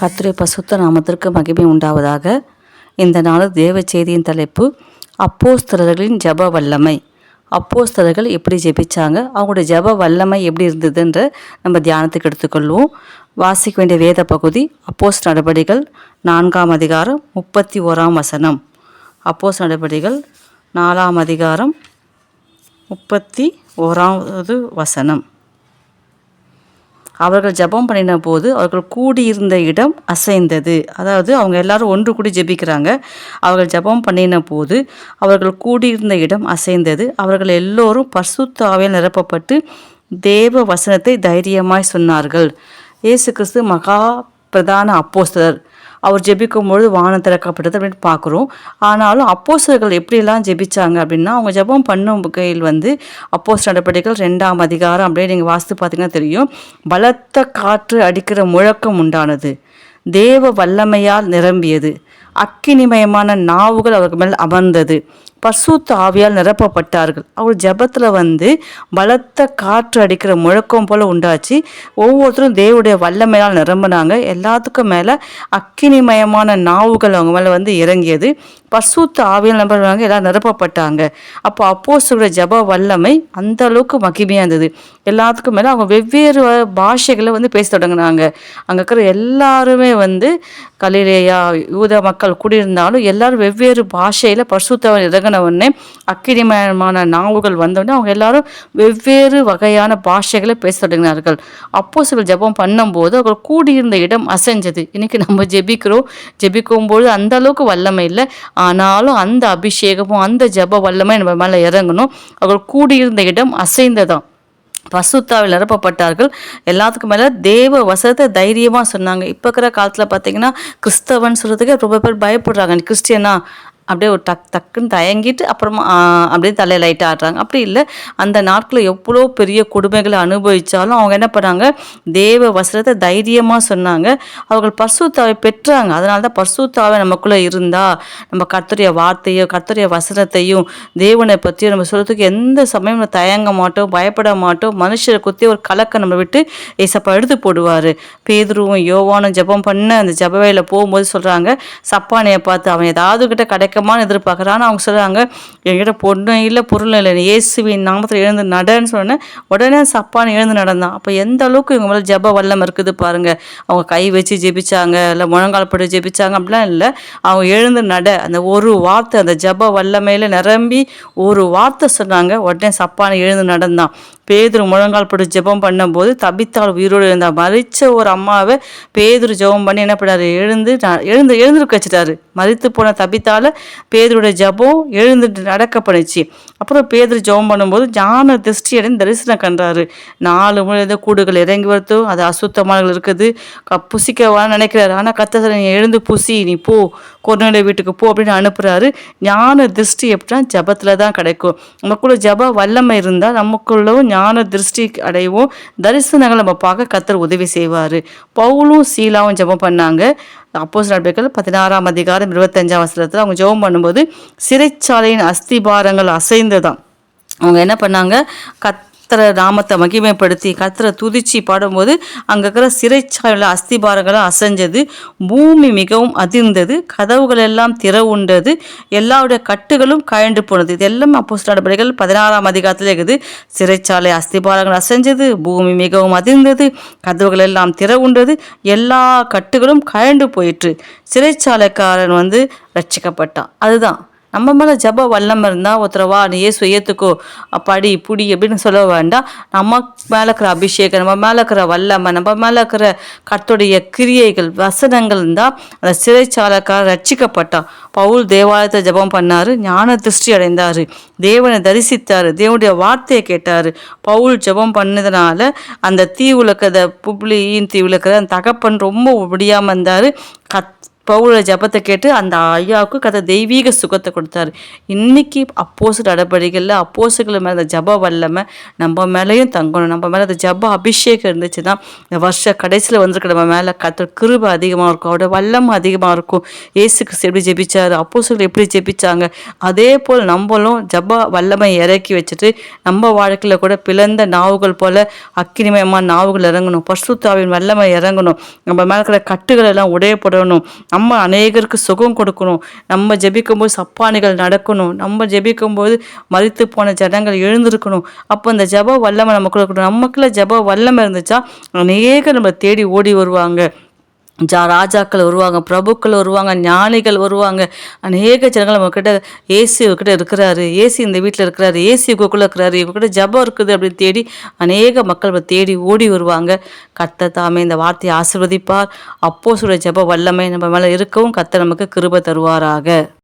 கர்த்தருடைய பசுத்த நாமத்திற்கு மகிமை உண்டாவதாக. இந்த நாள் தேவ செய்தியின் தலைப்பு அப்போஸ்தலர்களின் ஜெப வல்லமை. அப்போஸ்தலர்கள் எப்படி ஜெபிச்சாங்க அவங்களுடைய ஜெப வல்லமை எப்படி இருந்ததுன்ற நம்ம தியானத்துக்கு எடுத்துக்கொள்வோம். வாசிக்க வேண்டிய வேத பகுதி அப்போஸ் நடபடிகள் நான்காம் அதிகாரம் முப்பத்தி ஓராம் வசனம். அப்போஸ் நடபடிகள் நாலாம் அதிகாரம் முப்பத்தி ஓராவது வசனம். அவர்கள் ஜெபம் பண்ணின போது அவர்கள் கூடியிருந்த இடம் அசைந்தது. அதாவது அவங்க எல்லாரும் ஒன்று கூடி ஜெபிக்கிறாங்க. அவர்கள் ஜெபம் பண்ணின போது அவர்கள் கூடியிருந்த இடம் அசைந்தது. அவர்கள் எல்லோரும் பர்சுத்தாவில் நிரப்பப்பட்டு தேவ வசனத்தை தைரியமாய் சொன்னார்கள். இயேசு கிறிஸ்து மகா பிரதான அப்போஸ்தலர். அவர் ஜெபிக்கும் பொழுது வானம் திறக்கப்பட்டது அப்படின்னு பார்க்குறோம். ஆனாலும் அப்போசர்கள் எப்படியெல்லாம் ஜெபிச்சாங்க அப்படின்னா அவங்க ஜெபம் பண்ணும் கையில் வந்து அப்போஸ் நடவடிக்கைகள் ரெண்டாம் அதிகாரம் அப்படியே நீங்கள் வாசித்து பார்த்தீங்கன்னா தெரியும். பலத்த காற்று அடிக்கிற முழக்கம் உண்டானது. தேவ வல்லமையால் நிரம்பியது. அக்கினிமயமான நாவுகள் அவர்கள் மேல் அமர்ந்தது. பசுத்த ஆவியால் நிரப்பப்பட்டார்கள். அவர் ஜெபத்தில் வந்து பலத்த காற்று அடிக்கிற முழக்கம் போல உண்டாச்சு. ஒவ்வொருத்தரும் தேவடைய வல்லமையால் நிரம்பினாங்க. எல்லாத்துக்கும் மேலே அக்கினிமயமான நாவுகள் அவங்க மேலே வந்து இறங்கியது. பசுத்த ஆவியால் நிரம்பினாங்க எல்லாம் நிரப்பப்பட்டாங்க. அப்போ அப்போஸோட ஜெப வல்லமை அந்த அளவுக்கு மகிமையாக இருந்தது. எல்லாத்துக்கும் மேலே அவங்க வெவ்வேறு பாஷைகளை வந்து பேச தொடங்கினாங்க. அங்கே இருக்கிற எல்லாருமே வந்து கலிலேயா யூத மக்கள் குடியிருந்தாலும் எல்லாரும் வெவ்வேறு பாஷையில் பரிசுத்தவன் இறங்கின அக்கிரிமயமான அக்கினிமயமான நாவுகள் வந்தோடனே அவங்க எல்லாரும் வெவ்வேறு வகையான பாஷைகளை பேச தொடங்கினார்கள். அப்போ சில ஜெபம் பண்ணும்போது அவர்கள் கூடியிருந்த இடம் அசைஞ்சது. இன்றைக்கி நம்ம ஜெபிக்கிறோம். ஜெபிக்கும் போது அந்த அளவுக்கு வல்லமை இல்லை. ஆனாலும் அந்த அபிஷேகமும் அந்த ஜெப வல்லமை நம்ம மேலே இறங்கணும். அவர்கள் கூடியிருந்த இடம் அசைந்ததான் பசுத்தாவில் நிரப்பப்பட்டார்கள். எல்லாத்துக்கும் மேலே தேவ வசத்தை தைரியமாக சொன்னாங்க. இப்போ இருக்கிற காலத்தில் பார்த்தீங்கன்னா கிறிஸ்தவன் சொல்கிறதுக்கு ரொம்ப பேர் பயப்படுறாங்க. கிறிஸ்டியனா? அப்படியே ஒரு டக் டக்குன்னு தயங்கிட்டு அப்புறமா அப்படியே தலையை லைட்டாக ஆடுறாங்க அப்படி இல்லை. அந்த நாட்களில் எவ்வளோ பெரிய கொடுமைகளை அனுபவித்தாலும் அவங்க என்ன பண்ணாங்க தேவ வசனத்தை தைரியமாக சொன்னாங்க. அவர்கள் பர்சுத்தாவை பெற்றாங்க. அதனால தான் பர்சுத்தாவை நமக்குள்ளே இருந்தால் நம்ம கர்த்தருடைய வார்த்தையோ கர்த்தருடைய வசனத்தையும் தேவனை பற்றியும் நம்ம சொல்கிறதுக்கு எந்த சமயம் நம்ம தயங்க மாட்டோம் பயப்பட மாட்டோம். மனுஷரை குத்தி ஒரு கலக்க நம்ம விட்டு ஏசப்பா எடுத்து போடுவார். பேதுருவும் யோவானும் ஜெபம் பண்ண அந்த ஜெப வேலையில போகும்போது சொல்கிறாங்க சப்பானையை பார்த்து அவன் ஏதாவது கிட்ட கிடைக்குமான்னு ஆனால் அவங்க சொல்கிறாங்க என்கிட்ட பொண்ணு இல்லை பொருள் இல்லை இயேசுவின் நாமத்தில் எழுந்து நடன்னு சொன்னேன் உடனே சப்பான் எழுந்து நடந்தான். அப்போ எந்த அளவுக்கு இவங்க மேலே ஜெப வல்லம் இருக்குது பாருங்கள் அவங்க கை வச்சு ஜெபிச்சாங்க இல்லை முழங்கால் போட்டு ஜெபிச்சாங்க அப்படிலாம் இல்லை. அவங்க எழுந்து நட. அந்த ஒரு வார்த்தை அந்த ஜெப வல்லமையில் நிரம்பி ஒரு வார்த்தை சொன்னாங்க உடனே சப்பான் எழுந்து நடந்தான். பேதுரு முழங்கால் போட்டு ஜெபம் பண்ணும்போது தபித்தாள் உயிரோடு இருந்தால் மறிச்ச ஒரு அம்மாவை பேதுரு ஜெபம் பண்ணி என்ன பண்ணாரு? எழுந்து எழுந்து எழுந்திருக்க வச்சுட்டாரு. மறித்து போன தபித்தால் பேதரோட ஜெபம் எழுந்துட்டு நடக்கப்படுச்சு அப்புறம் பேதர் ஜெபம் பண்ணும்போது ஞான திருஷ்டியடைந்து தரிசனம் கண்டாரு. நாலு முறை ஏதோ கூடுகள் இறங்கி வரத்தும் அது அசுத்தமானங்கள் இருக்குது. க புசிக்கவான்னு நினைக்கிறாரு. ஆனால் கத்த நீ எழுந்து புசி நீ போ. கொரோனா வீட்டுக்கு போ அப்படின்னு அனுப்புகிறாரு ஞான திருஷ்டி எப்படின்னா ஜபத்தில் தான் கிடைக்கும். நமக்குள்ள ஜப வல்லமை இருந்தால் நமக்குள்ளவும் ஞான திருஷ்டி அடைவோம் தரிசனங்கள் நம்ம பார்க்க கத்தர் உதவி செய்வார். பவுலும் சீலாவும் ஜெபம் பண்ணாங்க. அப்போஸ் நடவடிக்கைகள் பதினாறாம் அதிகாரம் இருபத்தஞ்சாம் வசனத்தில் அவங்க ஜெபம் பண்ணும்போது சிறைச்சாலையின் அஸ்திபாரங்கள் அசைந்துதான் அவங்க என்ன பண்ணாங்க? கத் கத்திர நாமத்தை மகிமைப்படுத்தி கத்திர துதிச்சு பாடும்போது அங்கே இருக்கிற சிறைச்சாலையில் அஸ்திபாரங்களும் அசைஞ்சது. பூமி மிகவும் அதிர்ந்தது. கதவுகள் எல்லாம் திறவுண்டது எல்லாருடைய கட்டுகளும் கழண்டு போனது. இது எல்லாம் அப்போ நடவடிக்கைகள் பதினாறாம் அதிகாரத்தில் இருக்குது. சிறைச்சாலை அஸ்திபாரங்கள் அசைஞ்சது. பூமி மிகவும் அதிர்ந்தது. கதவுகள் எல்லாம் திறவுண்டது எல்லா கட்டுகளும் கழண்டு போயிற்று. சிறைச்சாலைக்காரன் வந்து ரட்சிக்கப்பட்டான். அதுதான். நம்ம மேலே ஜப வல்லம் இருந்தால் ஒருத்தரை வா நீ ஏசு ஏற்றுக்கோ படி புடி அப்படின்னு சொல்ல வேண்டாம். நம்ம மேலே இருக்கிற அபிஷேகம் நம்ம மேலே இருக்கிற வல்லமை நம்ம மேலே இருக்கிற கத்துடைய கிரியைகள் வசனங்கள் இருந்தால் அந்த சிறைச்சாலைக்காரர் ரட்சிக்கப்பட்டான் பவுல் தேவாலயத்தை ஜெபம் பண்ணார் ஞான திருஷ்டி அடைந்தார். தேவனை தரிசித்தார் தேவனுடைய வார்த்தையை கேட்டார். பவுல் ஜெபம் பண்ணதுனால அந்த தீவுல இருக்கிற புப்ளியின் தீவுல இருக்கிற அந்த தகப்பன் ரொம்ப முடியாமல் இருந்தார். கத் பவுல ஜபத்தை கேட்டு அந்த ஐயாவுக்கு கதை தெய்வீக சுகத்தை கொடுத்தாரு. இன்னைக்கு அப்போசு நடவடிக்கைகளில் அப்போசுகள் மேலே அந்த ஜப வல்லமை நம்ம மேலேயும் தங்கணும். நம்ம மேலே அந்த ஜப அபிஷேகம் இருந்துச்சுன்னா இந்த வருஷ கடைசியில் வந்திருக்க நம்ம மேலே கத்த கிருபை அதிகமாக இருக்கும். அவரோட வல்லமை அதிகமாக இருக்கும். ஏசு கிறிஸ்து எப்படி ஜெபிச்சார்? அப்போசுகள் எப்படி ஜெபிச்சாங்க? அதே போல் நம்மளும் ஜப வல்லமை இறக்கி வச்சுட்டு நம்ம வாழ்க்கையில் கூட பிளந்த நாவுகள் போல அக்கினிமயமாக நாவுகள் இறங்கணும். பசுத்தாவின் வல்லமை இறங்கணும். நம்ம மேலே இருக்கிற கட்டுகள் எல்லாம் உடையப்படணும். நம்ம அநேகருக்கு சுகம் கொடுக்கணும். நம்ம ஜெபிக்கும்போது சப்பானிகள் நடக்கணும். நம்ம ஜெபிக்கும்போது மறித்து போன ஜனங்கள் எழுந்திருக்கணும். அப்போ அந்த ஜப வல்லமை நமக்கு இருக்கணும் நமக்குள்ள ஜப வல்லமை இருந்துச்சா? அநேகர் நம்ம தேடி ஓடி வருவாங்க. ஜா ராஜாக்கள் வருவாங்க பிரபுக்கள் வருவாங்க ஞானிகள் வருவாங்க. அநேக ஜனங்கள் நம்மக்கிட்ட ஏசி கிட்ட இருக்கிறாரு ஏசி இந்த வீட்டில் இருக்கிறாரு ஏசி இவங்களுக்குள்ள இருக்கிறாரு. இவர்கிட்ட ஜபம் இருக்குது அப்படின்னு தேடி அநேக மக்கள் தேடி ஓடி வருவாங்க. கத்த தாமே இந்த வார்த்தையை ஆசிர்வதிப்பார். அப்போ சொல்கிற ஜப வல்லமை நம்ம மேலே இருக்கவும் கத்த நமக்கு கிருப தருவாராக.